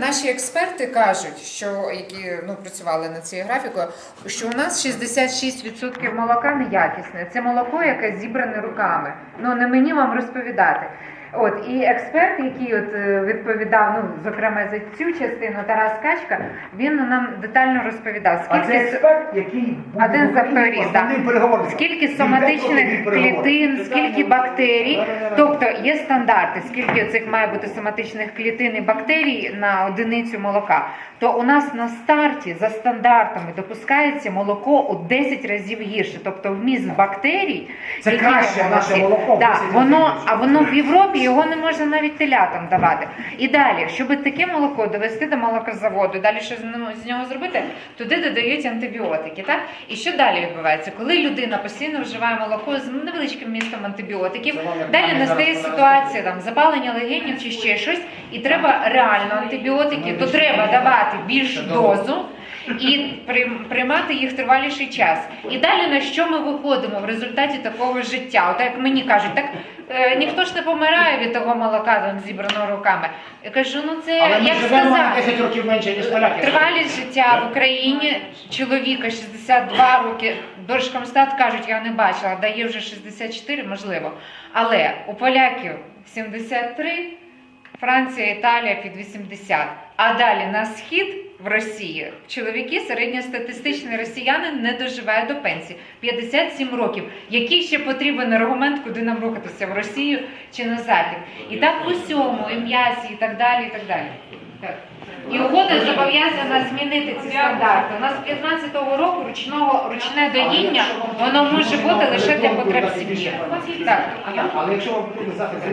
наші експерти кажуть, що які ну працювали над цією графікою, що у нас 66% молока неякісне. Це молоко, яке зібране руками. Ну не мені вам розповідати. От і експерт, який от е, відповідав, ну зокрема за цю частину, Тарас Качка, він нам детально розповідав, А скільки це експерт, який Один з авторів, Скільки соматичних клітин, скільки бактерій, тобто є стандарти, скільки цих має бути соматичних клітин і бактерій на одиницю молока. То у нас на старті за стандартами допускається молоко у 10 разів гірше, тобто вміст бактерій, Це краще наше молоко Да, воно, а воно в Європі його не можна навіть телятам давати. І далі, щоб таке молоко довести до молокозаводу, далі що з нього зробити, туди додають антибіотики. Так? І що далі відбувається? Коли людина постійно вживає молоко з невеличким містом антибіотиків, Це далі настає ситуація там запалення легенів чи ще щось, і треба реально антибіотики, то треба давати більшу дозу. І прийм- приймати їх триваліший час. І далі на що ми виходимо в результаті такого життя? От як мені кажуть, так е, ніхто ж не помирає від того молока там, зібраного руками. Я кажу, ну це Але ми як живемо на сказати. 10 років менше, ніж поляки. Тривалість життя в Україні чоловіка 62 роки. Держкомстат кажуть, я не бачила, дає вже 64, можливо. Але у поляків 73, Франція, Італія під 80. А далі на схід в Росії чоловіки, середньостатистичні росіяни не доживають до пенсії 57 років. Який ще потрібен аргумент, куди нам рухатися в Росію чи на захід? І так в усьому, і м'ясі, і так далі, і так далі. І угода зобов'язана змінити ці стандарти. У нас з 15-го року ручного ручне доїння воно може бути лише для потреб сім'ї. Так. Але якщо вам захист